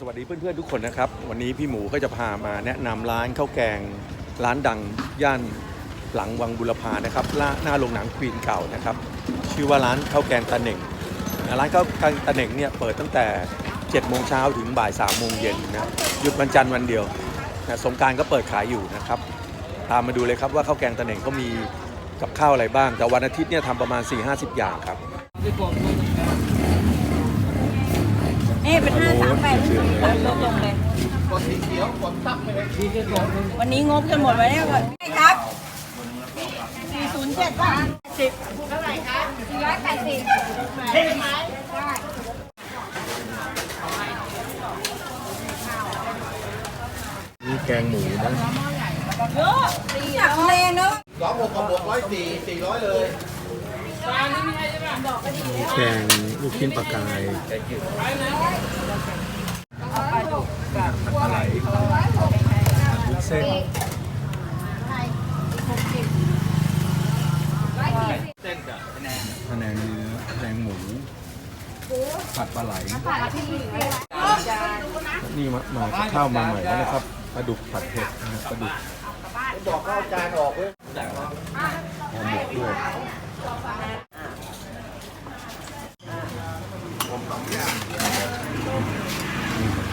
สวัสดีเพื่อนๆทุกคนนะครับ วันนี้พี่หมูก็จะพามาแนะนำร้านข้าวแกง ร้านดังย่านหลังวังบุรพานะครับหน้าหน้าโรงหนังควีนเก่านะครับ ชื่อว่าร้านข้าวแกงตาเหน่งร้านข้าวแกงตาเหน่งเนี่ยเปิดตั้งแต่7โมงเช้าถึงบ่าย3โมงเย็นนะหยุดวันจันทร์วันเดียวนะสงการก็เปิดขายอยู่นะครับ ตามมาดูเลยครับว่าข้าวแกงตาเหน่งเขามีกับข้าวอะไรบ้าง แต่วันอาทิตย์เนี่ยทำประมาณ 4-50 อย่างครับ นี่เป็นห้าสามแปดลงลงเลยวันนี้งบกันหมดไว้แล้วก่อนใช่ครับสี่ศูนย์เจ็ดป่ะสิบเท่าไหร่คะสี่ร้อยแปดสิบใช่ไหมนี่แกงหมูนะเยอะจากทะเลเนอะสองหกกับบวกร้อยสี่สี่ร้อยเลย แกงลูกชิ้นปลากายอะไรวุ้นเส้นคะแนนเนื้อคะแนนหมูผัดปลาไหล นี่มามาข้าวมาใหม่แล้วนะครับปลาดุกผัดเผ็ดนะฮะปลาดุกบอกเขาเอาจานออกเว้ยห่อหมกด้วยมีกับ ข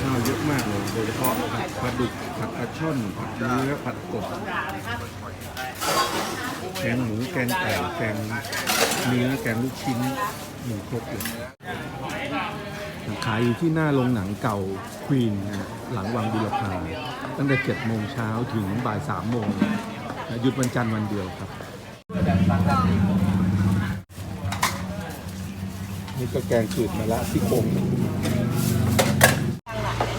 ้าวเยอะมากเลย โดยเฉพาะปลาดุกผัดปลาช่อนผัดเนื้อผัดกบแกงหมูแกงไก่แกงเนื้อแกงลูกชิ้นหมีครบเลยขายอยู่ที่หน้าโรงหนังเก่าควีนนะฮะหลังวังบุรพาตั้งแต่7โมงเช้าถึงบ่าย3โมงหยุดวันจันทร์วันเดียวครับ นี่ก็แกงจืดมะระที่โครง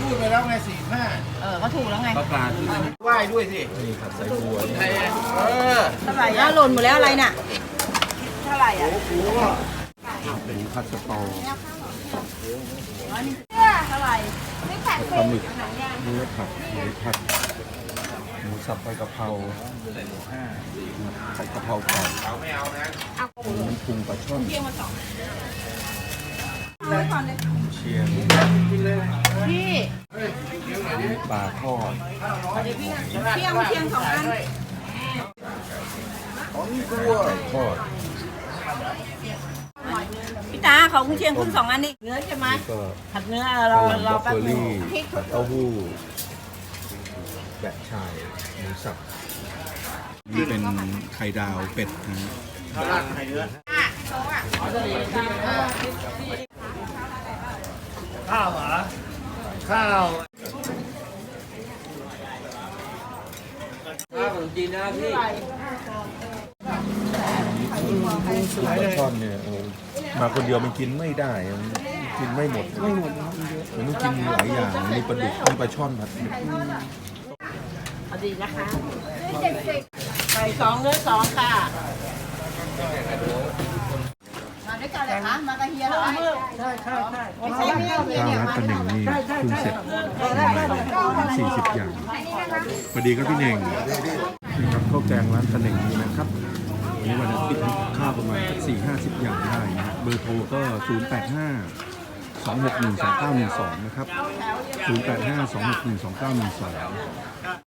พูดไปแล้วไงสี่ห้าเออเขาถูกแล้วไงปลาปลาที่นี่ไหว้ด้วยสินี่ผัดใส่บัวนี่เออเท่าไหร่อะหล่นหมดแล้วอะไรน่ะเท่าไหร่อะเป็นผัดสตอเท่าไหร่ผัดปลาหมึกเนื้อผัดหมูผัดหมูสับใบกะเพราใส่กะเพราไก่มันปรุงปลาช่อน เชียงพี่ปลาทอดเที่ยงเที่ยงสองอันไก่ทอดพี่ตาของคุณเชียงคุณสองอันนี่เนื้อใช่ไหมนี่ก็ผัดเนื้อกะเราหล่ำบเรารอกแป๊บโคนึงลี่ผัดเต้าหู้แบะชายหมูสับนี่เป็นไข่ดาวเป็ดนะฮะ ข้าวเหรอ ข้าวปลาช่อนเนี่ยโอ้มาคนเดียวมันกินไม่ได้มันกินไม่หมดไม่หมดมันต้องกินหลายอย่างมีปลาดุกมีปลาช่อนผัดเผ็ดเอดีนะคะไก่สองเนื้อสองค่ะ มาด้วย กันเลยคะมากับเฮียเหรอใช่ใช่ใช่ไม่ใช่เมียเฮียข้าวเนี่ยรัดมากันหนึ่งนี่เพิ่งเสร็จสี่สิบอย่างสวัสดีครับพี่เน่งนี่ครับข้าวแกงร้านตะเหน่งนี่นะครับวันนี้วันอาทิตย์ข้าวประมาณสักสี่ห้าสิบอย่างได้นะฮะเบอร์โทรก็ศูนย์แปดห้าสองหกหนึ่งสองเก้าหนึ่งสองนะครับศูนย์แปดห้าสองหกหนึ่งสองเก้าหนึ่งสอง